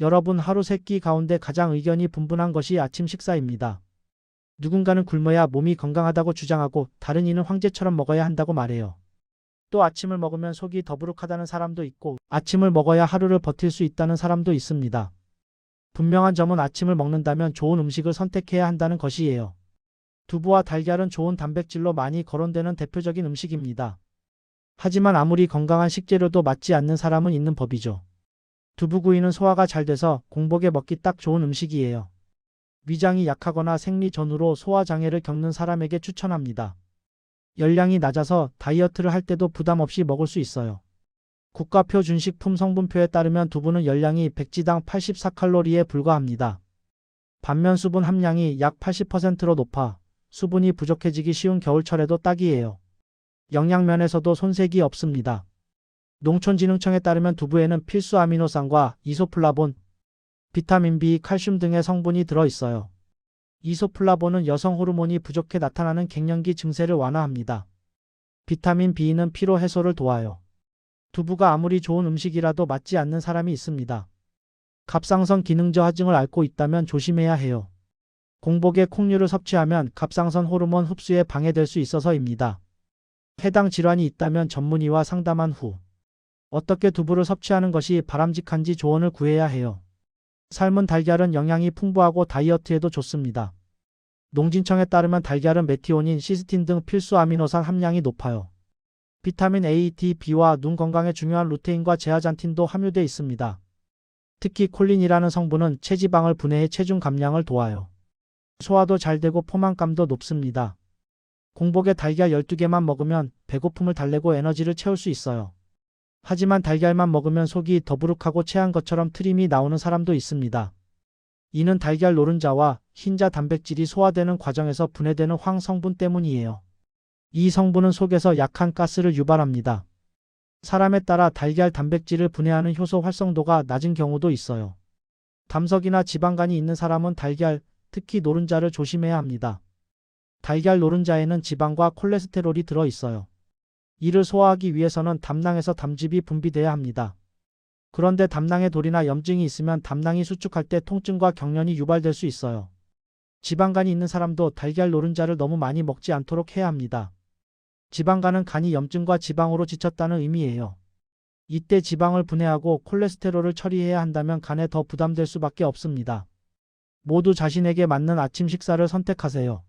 여러분 하루 세 끼 가운데 가장 의견이 분분한 것이 아침 식사입니다. 누군가는 굶어야 몸이 건강하다고 주장하고 다른 이는 황제처럼 먹어야 한다고 말해요. 또 아침을 먹으면 속이 더부룩하다는 사람도 있고 아침을 먹어야 하루를 버틸 수 있다는 사람도 있습니다. 분명한 점은 아침을 먹는다면 좋은 음식을 선택해야 한다는 것이에요. 두부와 달걀은 좋은 단백질로 많이 거론되는 대표적인 음식입니다. 하지만 아무리 건강한 식재료도 맞지 않는 사람은 있는 법이죠. 두부구이는 소화가 잘 돼서 공복에 먹기 딱 좋은 음식이에요. 위장이 약하거나 생리 전후로 소화장애를 겪는 사람에게 추천합니다. 열량이 낮아서 다이어트를 할 때도 부담 없이 먹을 수 있어요. 국가표 준식품 성분표에 따르면 두부는 열량이 백지당 84칼로리에 불과합니다. 반면 수분 함량이 약 80%로 높아 수분이 부족해지기 쉬운 겨울철에도 딱이에요. 영양면에서도 손색이 없습니다. 농촌진흥청에 따르면 두부에는 필수 아미노산과 이소플라본, 비타민 B, 칼슘 등의 성분이 들어 있어요. 이소플라본은 여성 호르몬이 부족해 나타나는 갱년기 증세를 완화합니다. 비타민 B는 피로 해소를 도와요. 두부가 아무리 좋은 음식이라도 맞지 않는 사람이 있습니다. 갑상선 기능 저 하증을 앓고 있다면 조심해야 해요. 공복에 콩류를 섭취하면 갑상선 호르몬 흡수에 방해될 수 있어서입니다. 해당 질환이 있다면 전문의와 상담한 후 어떻게 두부를 섭취하는 것이 바람직한지 조언을 구해야 해요. 삶은 달걀은 영양이 풍부하고 다이어트에도 좋습니다. 농진청에 따르면 달걀은 메티오닌, 시스틴 등 필수 아미노산 함량이 높아요. 비타민 A, D, B와 눈 건강에 중요한 루테인과 제아잔틴도 함유돼 있습니다. 특히 콜린이라는 성분은 체지방을 분해해 체중 감량을 도와요. 소화도 잘 되고 포만감도 높습니다. 공복에 달걀 12개만 먹으면 배고픔을 달래고 에너지를 채울 수 있어요. 하지만 달걀만 먹으면 속이 더부룩하고 체한 것처럼 트림이 나오는 사람도 있습니다. 이는 달걀 노른자와 흰자 단백질이 소화되는 과정에서 분해되는 황 성분 때문이에요. 이 성분은 속에서 약한 가스를 유발합니다. 사람에 따라 달걀 단백질을 분해하는 효소 활성도가 낮은 경우도 있어요. 담석이나 지방간이 있는 사람은 달걀, 특히 노른자를 조심해야 합니다. 달걀 노른자에는 지방과 콜레스테롤이 들어 있어요. 이를 소화하기 위해서는 담낭에서 담즙이 분비돼야 합니다. 그런데 담낭에 돌이나 염증이 있으면 담낭이 수축할 때 통증과 경련이 유발될 수 있어요. 지방간이 있는 사람도 달걀 노른자를 너무 많이 먹지 않도록 해야 합니다. 지방간은 간이 염증과 지방으로 지쳤다는 의미예요. 이때 지방을 분해하고 콜레스테롤을 처리해야 한다면 간에 더 부담될 수밖에 없습니다. 모두 자신에게 맞는 아침 식사를 선택하세요.